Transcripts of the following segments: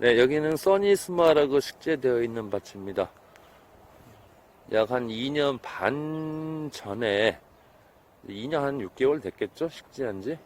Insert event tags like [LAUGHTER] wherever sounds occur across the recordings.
네, 여기는 써니스마라고 식재되어 있는 밭입니다. 약 한 2년 반 전에, 2년 한 6개월 됐겠죠? 식재한 지.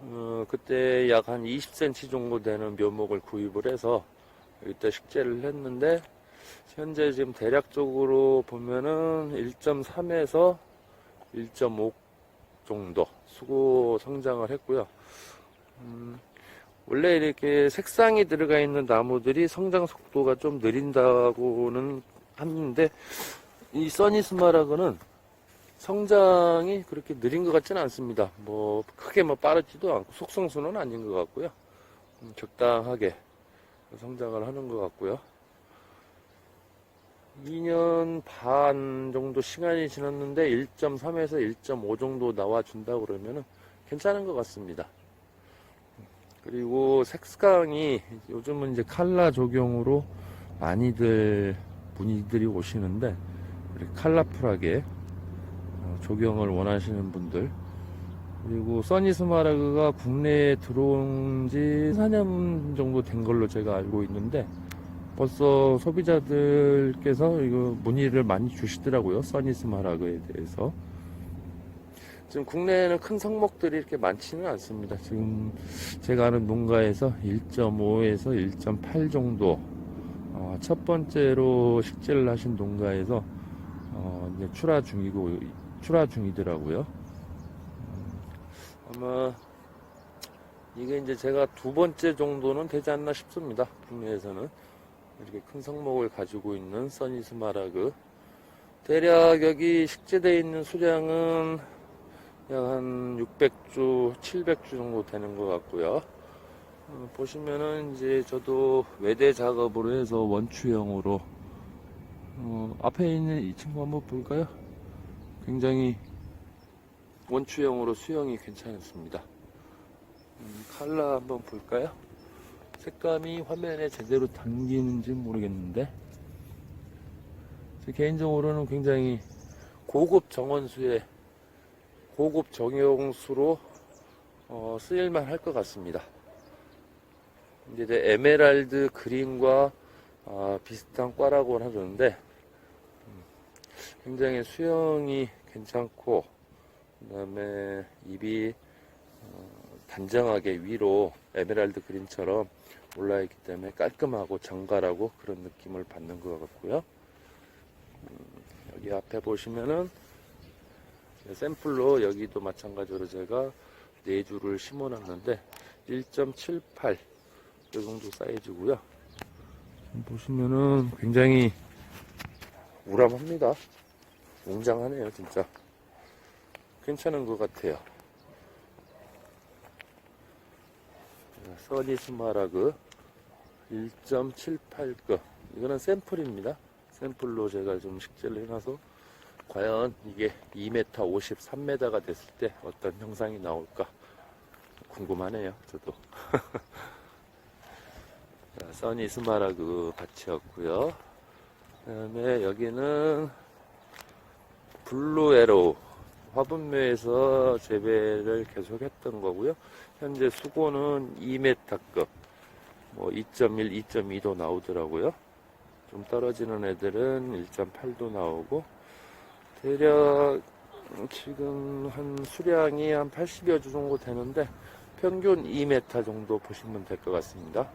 어, 그때 약 한 20cm 정도 되는 묘목을 구입을 해서 이때 식재를 했는데, 현재 지금 대략적으로 보면은 1.3에서 1.5 정도 수고 성장을 했고요. 음, 원래 이렇게 색상이 들어가 있는 나무들이 성장 속도가 좀 느린다고는 하는데 이 써니스마라그는 성장이 그렇게 느린 것 같지는 않습니다. 뭐 크게 뭐 빠르지도 않고 속성수는 아닌 것 같고요. 음, 적당하게 성장을 하는 것 같고요. 2년 반 정도 시간이 지났는데 1.3에서 1.5 정도 나와준다 그러면은 괜찮은 것 같습니다. 그리고 색상이 요즘은 이제 칼라 적용으로 많이들 문의들이 오시는데 이렇게 컬러풀하게 어, 조경을 원하시는 분들 그리고 써니 스마라그가 국내에 들어온 지 4년 정도 된 걸로 제가 알고 있는데 벌써 소비자들께서 이거 문의를 많이 주시더라고요. 써니 스마라그에 대해서. 지금 국내에는 큰 성목들이 이렇게 많지는 않습니다. 지금 제가 아는 농가에서 1.5에서 1.8 정도 어, 첫 번째로 식재를 하신 농가에서 어, 이제 출하 중이고 출하 중이더라고요. 음, 아마 이게 이제 제가 두 번째 정도는 되지 않나 싶습니다. 국내에서는 이렇게 큰 성목을 가지고 있는 써니스마라그 대략 여기 식재되어 있는 수량은 약 한 600주, 700주 정도 되는 것 같고요. 어, 보시면은 이제 저도 외대 작업으로 해서 원추형으로 어, 앞에 있는 이 친구 한번 볼까요? 굉장히 원추형으로 수형이 괜찮습니다. 음, 칼라 한번 볼까요? 색감이 화면에 제대로 담기는지 모르겠는데 제 개인적으로는 굉장히 고급 정원수의 고급 정용수로 어, 쓰일만 할 것 같습니다. 이제 내 에메랄드 그린과 아, 비슷한 과라고 하던데 음, 굉장히 수영이 괜찮고 그 다음에 입이 어, 단정하게 위로 에메랄드 그린처럼 올라있기 때문에 깔끔하고 정갈하고 그런 느낌을 받는 것 같고요. 음, 여기 앞에 보시면은 샘플로 여기도 마찬가지로 제가 네 줄을 심어 놨는데 1.78 이 정도 사이즈고요. 보시면은 굉장히 우람합니다. 웅장하네요, 진짜. 괜찮은 것 같아요. 써니 스마라그 1.78급 이거는 샘플입니다. 샘플로 제가 좀 식재를 해놔서 과연 이게 2m 50, 3m가 됐을 때 어떤 형상이 나올까 궁금하네요. 저도. [LAUGHS] 자, 써니 스마라그 밭이었고요. 그 다음에 여기는 블루 에로우 화분묘에서 재배를 계속했던 거고요. 현재 수고는 2m급, 뭐 2.1, 2.2도 나오더라고요. 좀 떨어지는 애들은 1.8도 나오고 대략 지금 한 수량이 한 80여 주 정도 되는데 평균 2m 정도 보시면 될 것 같습니다.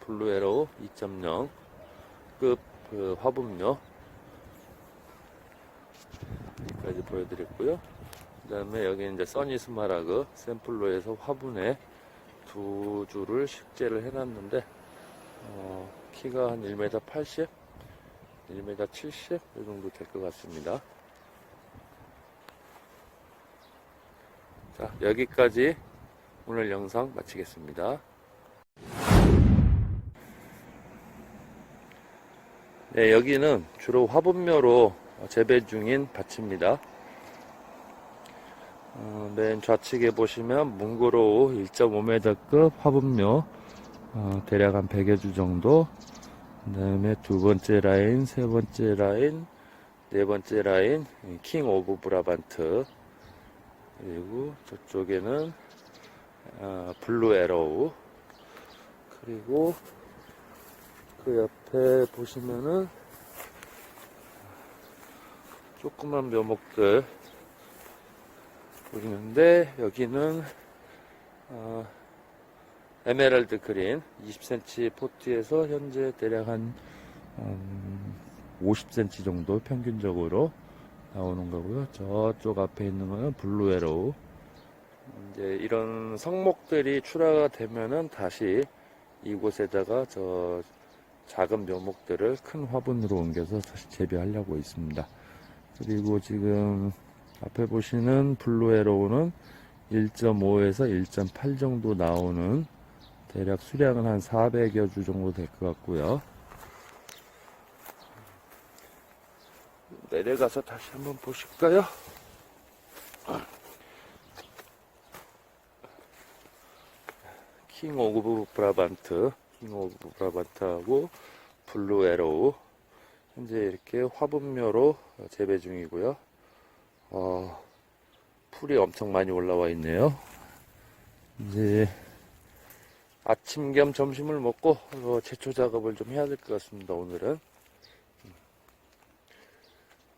블루에로 2.0급 그 화분묘 여기까지 보여드렸고요. 그 다음에 여기 이제 써니스마라그 샘플로 해서 화분에 두 줄을 식재를 해놨는데 어, 키가 한 1m 80, 1m 70 이 정도 될 것 같습니다. 자 여기까지 오늘 영상 마치겠습니다. 네, 여기는 주로 화분묘로 재배 중인 밭입니다. 어, 맨 좌측에 보시면 뭉그로우 1.5m급 화분묘 어, 대략 한 100여 주 정도. 그 다음에 두 번째 라인, 세 번째 라인, 네 번째 라인 킹 오브 브라반트. 그리고 저쪽에는 아, 블루 에로우. 그리고 그 옆에 보시면은 조그만 묘목들 보이는데 여기는 어, 에메랄드 그린 20cm 포트에서 현재 대략 한 음, 50cm 정도 평균적으로 나오는 거고요. 저쪽 앞에 있는 거는 블루 에로우. 이제 이런 성목들이 출하가 되면은 다시 이곳에다가 저 작은 묘목들을 큰 화분으로 옮겨서 다시 재배하려고 있습니다. 그리고 지금 앞에 보시는 블루 에로우는 1.5에서 1.8 정도 나오는 대략 수량은 한 400여 주 정도 될 것 같고요. 내려가서 다시 한번 보실까요? 킹 오브 브라반트, 킹 오브 브라반트하고 블루 에로우 현재 이렇게 화분묘로 재배 중이고요. 어, 풀이 엄청 많이 올라와 있네요. 이제 아침 겸 점심을 먹고 어, 제초 작업을 좀 해야 될 것 같습니다. 오늘은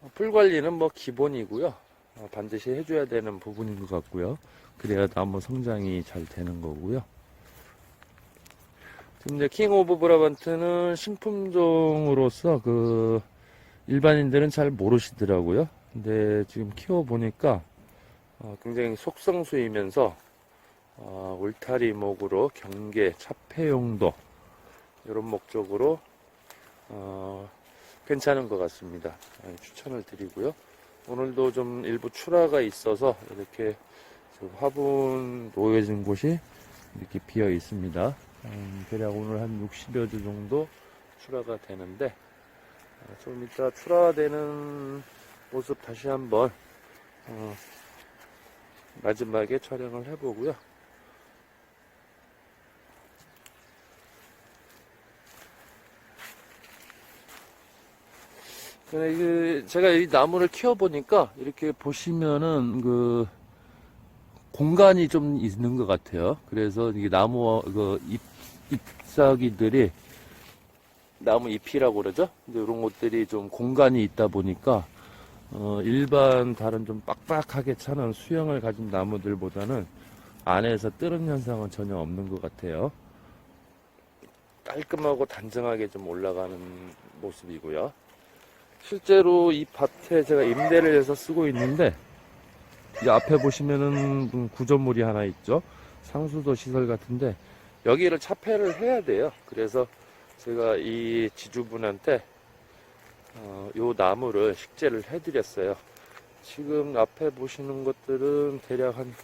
어, 풀 관리는 뭐 기본이고요. 어, 반드시 해줘야 되는 부분인 것 같고요. 그래야 나무 성장이 잘 되는 거고요. 지금 이제 킹 오브 브라반트는 신품종으로서 그 일반인들은 잘 모르시더라고요. 근데 지금 키워 보니까 어, 굉장히 속성수이면서 어, 울타리목으로 경계, 차폐용도 이런 목적으로 어, 괜찮은 것 같습니다. 예, 추천을 드리고요. 오늘도 좀 일부 출하가 있어서 이렇게 화분 놓여진 곳이 이렇게 비어 있습니다. 음, 대략 오늘 한 60여 주 정도 출하가 되는데 어, 좀 이따 출하되는 모습 다시 한번 어, 마지막에 촬영을 해보고요. 그 제가 이 나무를 키워보니까 이렇게 보시면은 그 공간이 좀 있는 것 같아요. 그래서 이 나무 그 잎, 잎사귀들이 나무 잎이라고 그러죠. 이런 것들이 좀 공간이 있다 보니까 어, 일반 다른 좀 빡빡하게 차는 수영을 가진 나무들보다는 안에서 뜨는 현상은 전혀 없는 것 같아요. 깔끔하고 단정하게 좀 올라가는 모습이고요. 실제로 이 밭에 제가 임대를 해서 쓰고 있는데 이 앞에 보시면은 음, 구조물이 하나 있죠. 상수도 시설 같은데 여기를 차폐를 해야 돼요. 그래서 제가 이 지주분한테 어, 요 나무를 식재를 해드렸어요. 지금 앞에 보시는 것들은 대략 한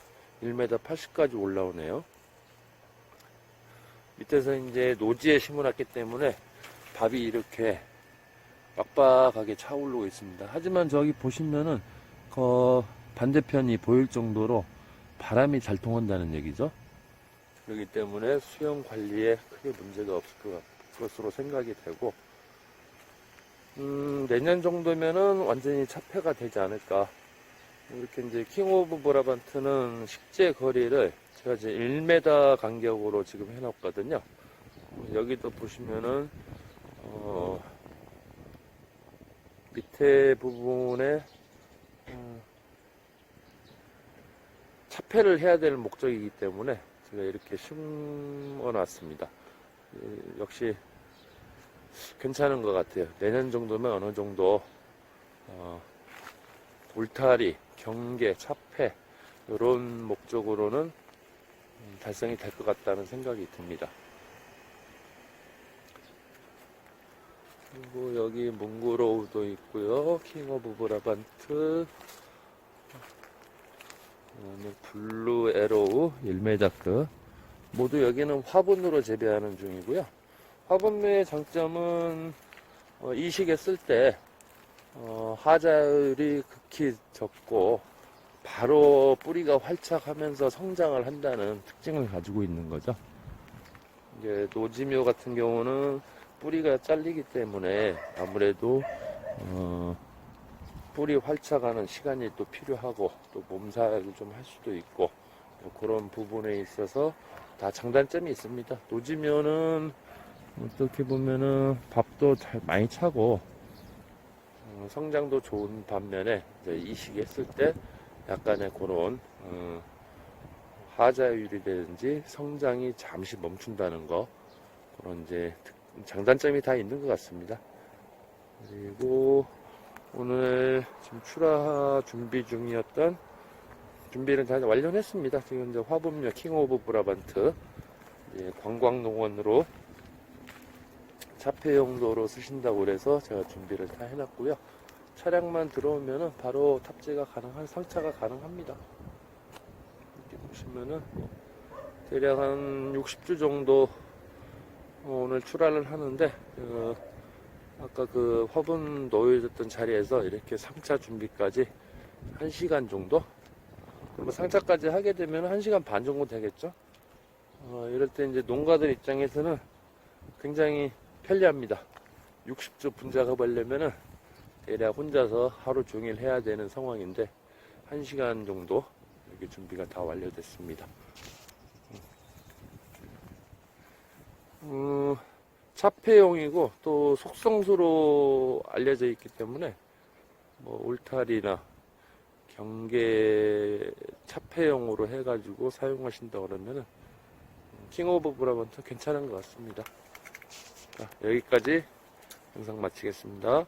1m 80까지 올라오네요. 밑에서 이제 노지에 심어놨기 때문에 밥이 이렇게 빡빡하게 차오르고 있습니다. 하지만 저기 보시면은 그 반대편이 보일 정도로 바람이 잘 통한다는 얘기죠. 그렇기 때문에 수영 관리에 크게 문제가 없을 것 같- 것으로 생각이 되고 음, 내년 정도면은 완전히 차폐가 되지 않을까. 이렇게 이제 킹 오브 브라반트는 식재 거리를 제가 이제 1m 간격으로 지금 해놨거든요. 여기도 보시면은, 어, 밑에 부분에, 어, 차폐를 해야 될 목적이기 때문에 제가 이렇게 심어 놨습니다. 예, 역시 괜찮은 것 같아요. 내년 정도면 어느 정도 어, 울타리, 경계, 차폐 이런 목적으로는 음, 달성이 될 것 같다는 생각이 듭니다. 그리고 여기 몽고로우도 있고요. 킹 오브 브라반트 그다음에 블루 에로우, 일메자크 모두 여기는 화분으로 재배하는 중이고요. 화분매의 장점은 어, 이식에 쓸때 어, 하자율이 극히 적고 바로 뿌리가 활착하면서 성장을 한다는 특징을 가지고 있는 거죠. 이제 노지묘 같은 경우는 뿌리가 잘리기 때문에 아무래도 어, 뿌리 활착하는 시간이 또 필요하고 또 몸살을 좀 할 수도 있고 뭐 그런 부분에 있어서 다 장단점이 있습니다. 노지면은 어떻게 보면은 밥도 잘 많이 차고 어, 성장도 좋은 반면에 이식했을 때 약간의 그런 어, 하자율이라든지 성장이 잠시 멈춘다는 거 그런 이제 특- 장단점이 다 있는 것 같습니다. 그리고 오늘 지금 출하 준비 중이었던 준비는 다 완료했습니다. 지금 이제 화분묘 킹 오브 브라반트 관광농원으로 차폐 용도로 쓰신다고 그래서 제가 준비를 다 해놨고요. 차량만 들어오면은 바로 탑재가 가능한 상차가 가능합니다. 이렇게 보시면은 대략 한 60주 정도 어, 오늘 출하를 하는데 어, 아까 그 화분 놓여졌던 자리에서 이렇게 상차 준비까지 1시간 정도? 그럼 상차까지 하게 되면 1시간 반 정도 되겠죠? 어, 이럴 때 이제 농가들 입장에서는 굉장히 편리합니다. 60주 분작업 하려면은 대략 혼자서 하루 종일 해야 되는 상황인데 1시간 정도 이렇게 준비가 다 완료됐습니다. 음, 차폐용이고 또 속성수로 알려져 있기 때문에 뭐 울타리나 경계 차폐용으로 해가지고 사용하신다 그러면은 킹 오브 브라번트 괜찮은 것 같습니다. 자, 여기까지 영상 마치겠습니다.